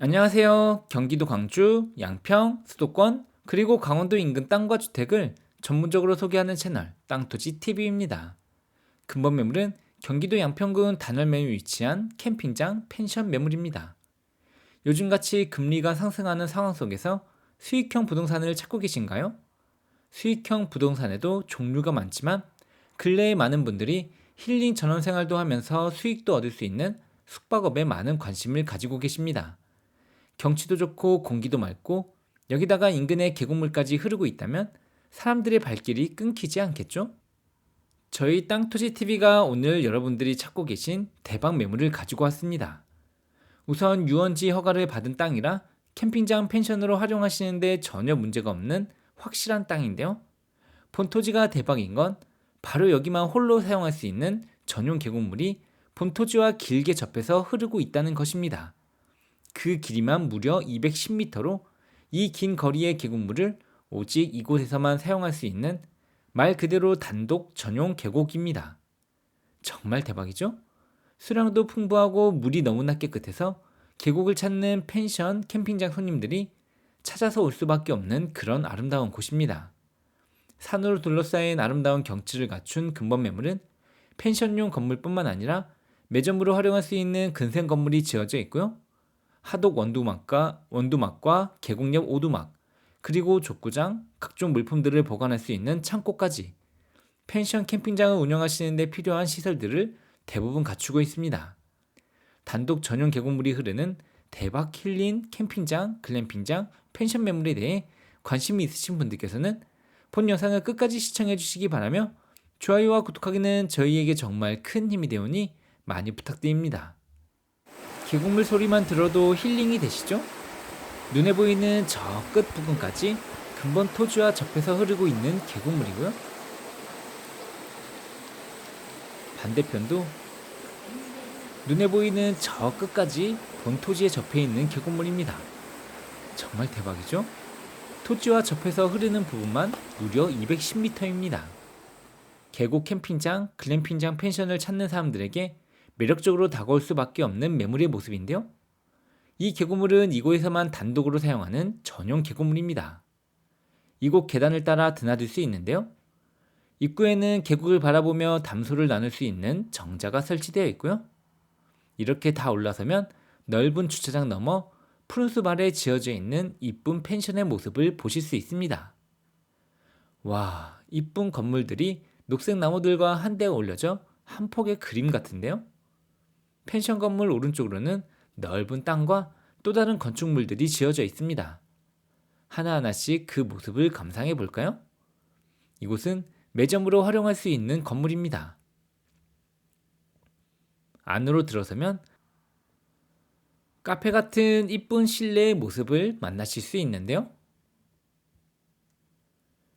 안녕하세요. 경기도 광주, 양평, 수도권, 그리고 강원도 인근 땅과 주택을 전문적으로 소개하는 채널 땅토지 TV입니다. 근본 매물은 경기도 양평군 단월매에 위치한 캠핑장, 펜션 매물입니다. 요즘같이 금리가 상승하는 상황 속에서 수익형 부동산을 찾고 계신가요? 수익형 부동산에도 종류가 많지만 근래에 많은 분들이 힐링 전원 생활도 하면서 수익도 얻을 수 있는 숙박업에 많은 관심을 가지고 계십니다. 경치도 좋고 공기도 맑고 여기다가 인근에 계곡물까지 흐르고 있다면 사람들의 발길이 끊기지 않겠죠? 저희 땅토지TV가 오늘 여러분들이 찾고 계신 대박 매물을 가지고 왔습니다. 우선 유원지 허가를 받은 땅이라 캠핑장 펜션으로 활용하시는데 전혀 문제가 없는 확실한 땅인데요. 본토지가 대박인 건 바로 여기만 홀로 사용할 수 있는 전용 계곡물이 본토지와 길게 접해서 흐르고 있다는 것입니다. 그 길이만 무려 210m로 이 긴 거리의 계곡물을 오직 이곳에서만 사용할 수 있는 말 그대로 단독 전용 계곡입니다. 정말 대박이죠? 수량도 풍부하고 물이 너무나 깨끗해서 계곡을 찾는 펜션, 캠핑장 손님들이 찾아서 올 수밖에 없는 그런 아름다운 곳입니다. 산으로 둘러싸인 아름다운 경치를 갖춘 근본 매물은 펜션용 건물뿐만 아니라 매점으로 활용할 수 있는 근생 건물이 지어져 있고요. 하독 원두막과 원두막과 계곡 옆 오두막 그리고 족구장 각종 물품들을 보관할 수 있는 창고까지 펜션 캠핑장을 운영하시는데 필요한 시설들을 대부분 갖추고 있습니다. 단독 전용 계곡물이 흐르는 대박 힐린 캠핑장, 글램핑장, 펜션 매물에 대해 관심이 있으신 분들께서는 본 영상을 끝까지 시청해 주시기 바라며 좋아요와 구독하기는 저희에게 정말 큰 힘이 되오니 많이 부탁드립니다. 계곡물 소리만 들어도 힐링이 되시죠? 눈에 보이는 저 끝 부근까지 근본 토지와 접해서 흐르고 있는 계곡물이고요. 반대편도 눈에 보이는 저 끝까지 본 토지에 접해 있는 계곡물입니다. 정말 대박이죠? 토지와 접해서 흐르는 부분만 무려 210m입니다. 계곡 캠핑장, 글램핑장 펜션을 찾는 사람들에게 매력적으로 다가올 수밖에 없는 매물의 모습인데요. 이 계곡물은 이곳에서만 단독으로 사용하는 전용 계곡물입니다. 이곳 계단을 따라 드나들 수 있는데요. 입구에는 계곡을 바라보며 담소를 나눌 수 있는 정자가 설치되어 있고요. 이렇게 다 올라서면 넓은 주차장 너머 푸른 숲 아래 지어져 있는 이쁜 펜션의 모습을 보실 수 있습니다. 와, 이쁜 건물들이 녹색 나무들과 한데 올려져 한 폭의 그림 같은데요? 펜션 건물 오른쪽으로는 넓은 땅과 또 다른 건축물들이 지어져 있습니다. 하나하나씩 그 모습을 감상해 볼까요? 이곳은 매점으로 활용할 수 있는 건물입니다. 안으로 들어서면 카페 같은 이쁜 실내의 모습을 만나실 수 있는데요.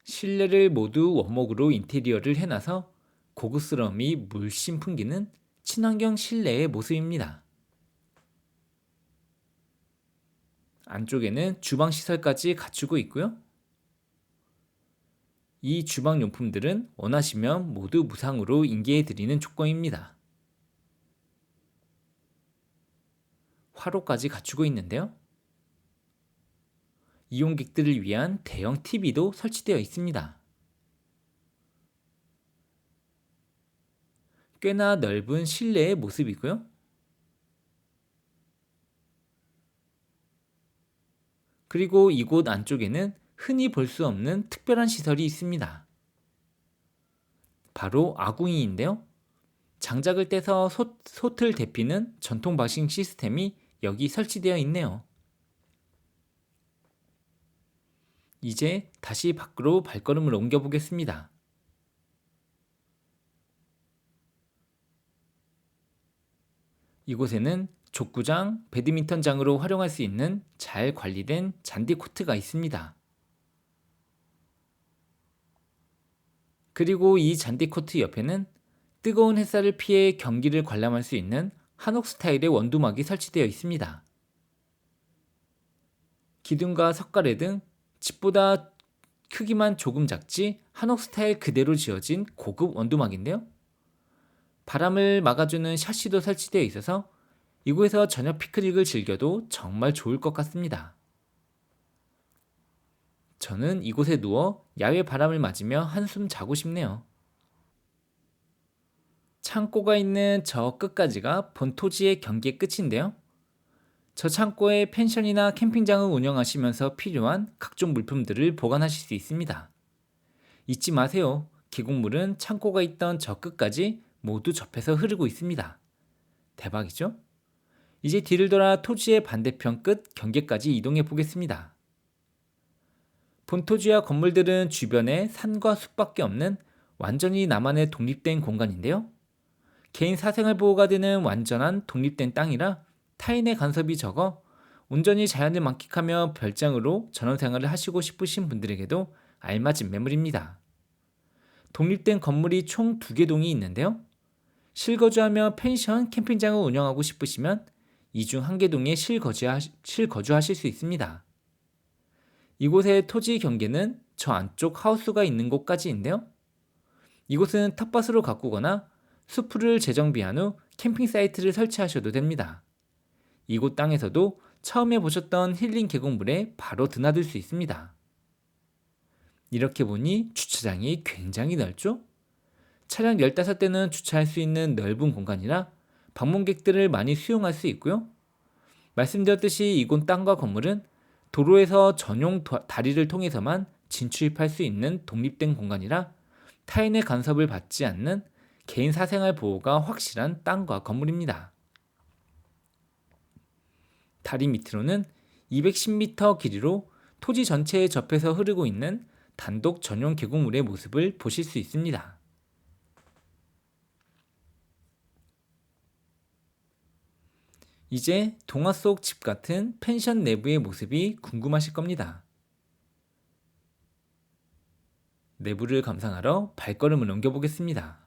실내를 모두 원목으로 인테리어를 해놔서 고급스러움이 물씬 풍기는 친환경 실내의 모습입니다. 안쪽에는 주방 시설까지 갖추고 있고요. 이 주방 용품들은 원하시면 모두 무상으로 인계해 드리는 조건입니다. 화로까지 갖추고 있는데요. 이용객들을 위한 대형 TV도 설치되어 있습니다. 꽤나 넓은 실내의 모습이고요. 그리고 이곳 안쪽에는 흔히 볼 수 없는 특별한 시설이 있습니다. 바로 아궁이인데요. 장작을 떼서 소, 솥을 데피는 전통 방식 시스템이 여기 설치되어 있네요. 이제 다시 밖으로 발걸음을 옮겨 보겠습니다. 이곳에는 족구장, 배드민턴장으로 활용할 수 있는 잘 관리된 잔디 코트가 있습니다. 그리고 이 잔디 코트 옆에는 뜨거운 햇살을 피해 경기를 관람할 수 있는 한옥 스타일의 원두막이 설치되어 있습니다. 기둥과 석가래 등 집보다 크기만 조금 작지 한옥 스타일 그대로 지어진 고급 원두막인데요. 바람을 막아주는 샤시도 설치되어 있어서 이곳에서 저녁 피크닉을 즐겨도 정말 좋을 것 같습니다. 저는 이곳에 누워 야외 바람을 맞으며 한숨 자고 싶네요. 창고가 있는 저 끝까지가 본토지의 경기의 끝인데요. 저 창고에 펜션이나 캠핑장을 운영하시면서 필요한 각종 물품들을 보관하실 수 있습니다. 잊지 마세요. 계곡물은 창고가 있던 저 끝까지 모두 접해서 흐르고 있습니다. 대박이죠? 이제 뒤를 돌아 토지의 반대편 끝 경계까지 이동해 보겠습니다. 본토지와 건물들은 주변에 산과 숲밖에 없는 완전히 나만의 독립된 공간인데요. 개인 사생활 보호가 되는 완전한 독립된 땅이라 타인의 간섭이 적어 온전히 자연을 만끽하며 별장으로 전원 생활을 하시고 싶으신 분들에게도 알맞은 매물입니다. 독립된 건물이 총 두 개 동이 있는데요. 실거주하며 펜션, 캠핑장을 운영하고 싶으시면 이 중 한개 동에 실거주하, 실거주하실 수 있습니다. 이곳의 토지 경계는 저 안쪽 하우스가 있는 곳까지인데요. 이곳은 텃밭으로 가꾸거나 수풀을 재정비한 후 캠핑 사이트를 설치하셔도 됩니다. 이곳 땅에서도 처음에 보셨던 힐링 계곡물에 바로 드나들 수 있습니다. 이렇게 보니 주차장이 굉장히 넓죠? 차량 15대는 주차할 수 있는 넓은 공간이라 방문객들을 많이 수용할 수 있고요. 말씀드렸듯이 이곳 땅과 건물은 도로에서 전용 다리를 통해서만 진출입할 수 있는 독립된 공간이라 타인의 간섭을 받지 않는 개인 사생활 보호가 확실한 땅과 건물입니다. 다리 밑으로는 210m 길이로 토지 전체에 접해서 흐르고 있는 단독 전용 계곡물의 모습을 보실 수 있습니다. 이제 동화 속 집 같은 펜션 내부의 모습이 궁금하실 겁니다. 내부를 감상하러 발걸음을 옮겨보겠습니다.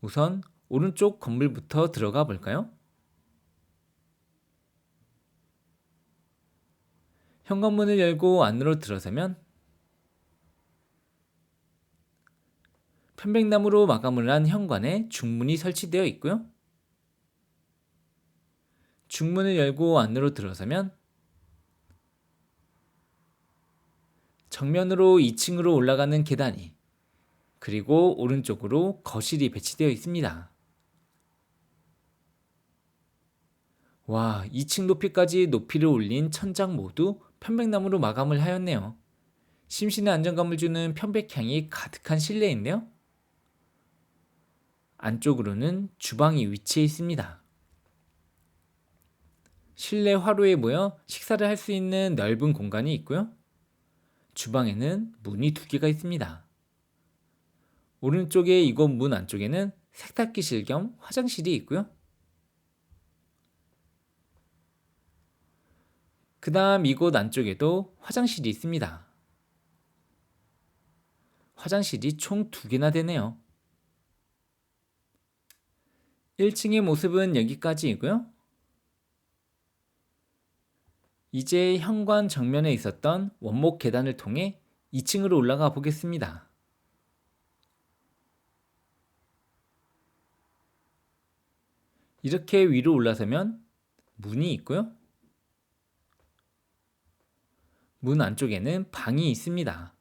우선 오른쪽 건물부터 들어가 볼까요? 현관문을 열고 안으로 들어서면 편백나무로 마감을 한 현관에 중문이 설치되어 있고요. 중문을 열고 안으로 들어서면 정면으로 2층으로 올라가는 계단이 그리고 오른쪽으로 거실이 배치되어 있습니다. 와, 2층 높이까지 높이를 올린 천장 모두 편백나무로 마감을 하였네요. 심신의 안정감을 주는 편백향이 가득한 실내인데요. 안쪽으로는 주방이 위치해 있습니다. 실내 화로에 모여 식사를 할 수 있는 넓은 공간이 있고요. 주방에는 문이 두 개가 있습니다. 오른쪽에 이곳 문 안쪽에는 세탁기실 겸 화장실이 있고요. 그 다음 이곳 안쪽에도 화장실이 있습니다. 화장실이 총 두 개나 되네요. 1층의 모습은 여기까지이고요. 이제 현관 정면에 있었던 원목 계단을 통해 2층으로 올라가 보겠습니다. 이렇게 위로 올라서면 문이 있고요. 문 안쪽에는 방이 있습니다.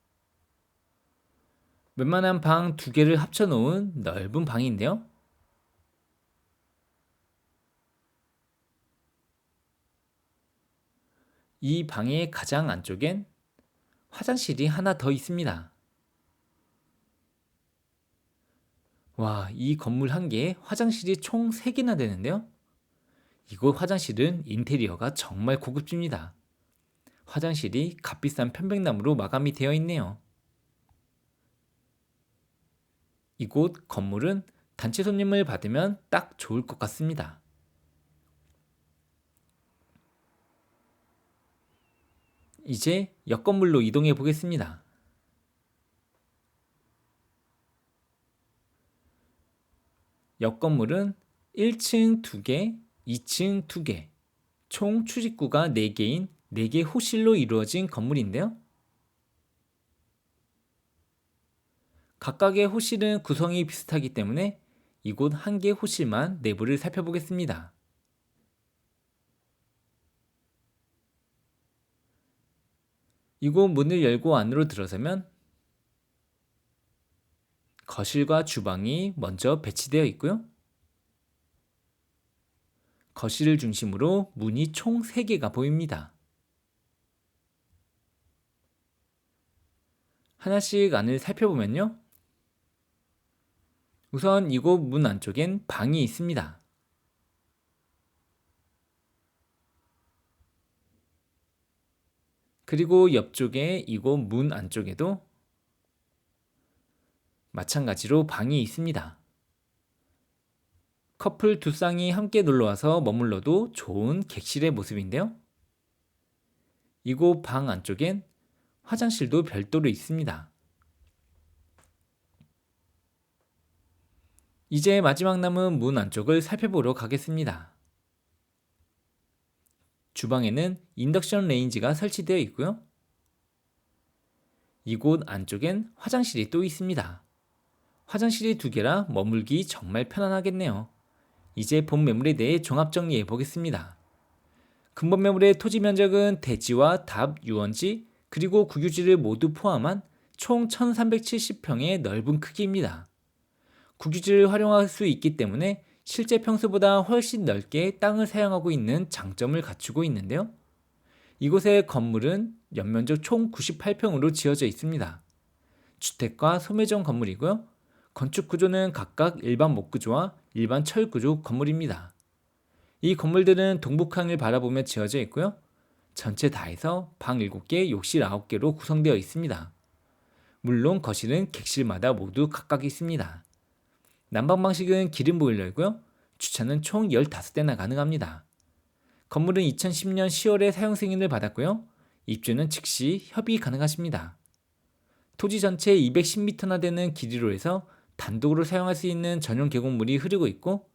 웬만한 방 두 개를 합쳐 놓은 넓은 방인데요. 이 방의 가장 안쪽엔 화장실이 하나 더 있습니다. 와, 이 건물 한 개에 화장실이 총 3개나 되는데요. 이곳 화장실은 인테리어가 정말 고급집니다. 화장실이 값비싼 편백나무로 마감이 되어 있네요. 이곳 건물은 단체 손님을 받으면 딱 좋을 것 같습니다. 이제 옆 건물로 이동해 보겠습니다. 옆 건물은 1층 2개, 2층 2개, 총 출입구가 4개인 4개 호실로 이루어진 건물인데요. 각각의 호실은 구성이 비슷하기 때문에 이곳 한 개 호실만 내부를 살펴보겠습니다. 이곳 문을 열고 안으로 들어서면 거실과 주방이 먼저 배치되어 있고요. 거실을 중심으로 문이 총 3개가 보입니다. 하나씩 안을 살펴보면요. 우선 이곳 문 안쪽엔 방이 있습니다. 그리고 옆쪽에 이곳 문 안쪽에도 마찬가지로 방이 있습니다. 커플 두 쌍이 함께 놀러와서 머물러도 좋은 객실의 모습인데요. 이곳 방 안쪽엔 화장실도 별도로 있습니다. 이제 마지막 남은 문 안쪽을 살펴보러 가겠습니다. 주방에는 인덕션 레인지가 설치되어 있고요. 이곳 안쪽엔 화장실이 또 있습니다. 화장실이 두 개라 머물기 정말 편안하겠네요. 이제 본 매물에 대해 종합 정리해 보겠습니다. 근본 매물의 토지 면적은 대지와 답, 유원지, 그리고 국유지를 모두 포함한 총 1370평의 넓은 크기입니다. 국유지를 활용할 수 있기 때문에 실제 평수보다 훨씬 넓게 땅을 사용하고 있는 장점을 갖추고 있는데요. 이곳의 건물은 연면적 총 98평으로 지어져 있습니다. 주택과 소매점 건물이고요. 건축 구조는 각각 일반 목구조와 일반 철구조 건물입니다. 이 건물들은 동북항을 바라보며 지어져 있고요. 전체 다 해서 방 7개, 욕실 9개로 구성되어 있습니다. 물론 거실은 객실마다 모두 각각 있습니다. 난방 방식은 기름 보일러이고요. 주차는 총 15대나 가능합니다. 건물은 2010년 10월에 사용 승인을 받았고요. 입주는 즉시 협의 가능하십니다. 토지 전체 210m나 되는 길이로 해서 단독으로 사용할 수 있는 전용 계곡물이 흐르고 있고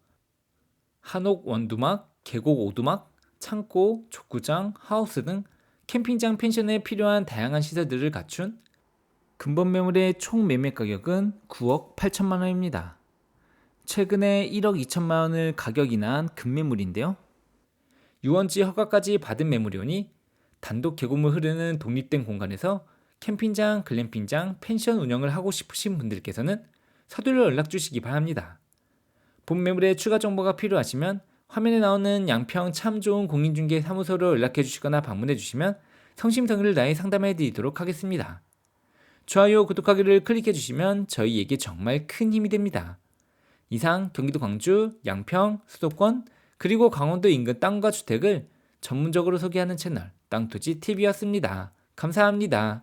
한옥 원두막, 계곡 오두막, 창고, 족구장, 하우스 등 캠핑장 펜션에 필요한 다양한 시설들을 갖춘 근본 매물의 총 매매 가격은 9억 8천만 원입니다. 최근에 1억 2천만 원을 가격이 난 급매물인데요. 유원지 허가까지 받은 매물이오니 단독 계곡물 흐르는 독립된 공간에서 캠핑장, 글램핑장, 펜션 운영을 하고 싶으신 분들께서는 서둘러 연락 주시기 바랍니다. 본 매물의 추가 정보가 필요하시면 화면에 나오는 양평 참 좋은 공인중개 사무소로 연락해 주시거나 방문해 주시면 성심성의를 다해 상담해 드리도록 하겠습니다. 좋아요, 구독하기를 클릭해 주시면 저희에게 정말 큰 힘이 됩니다. 이상 경기도 광주, 양평, 수도권, 그리고 강원도 인근 땅과 주택을 전문적으로 소개하는 채널 땅토지 TV였습니다. 감사합니다.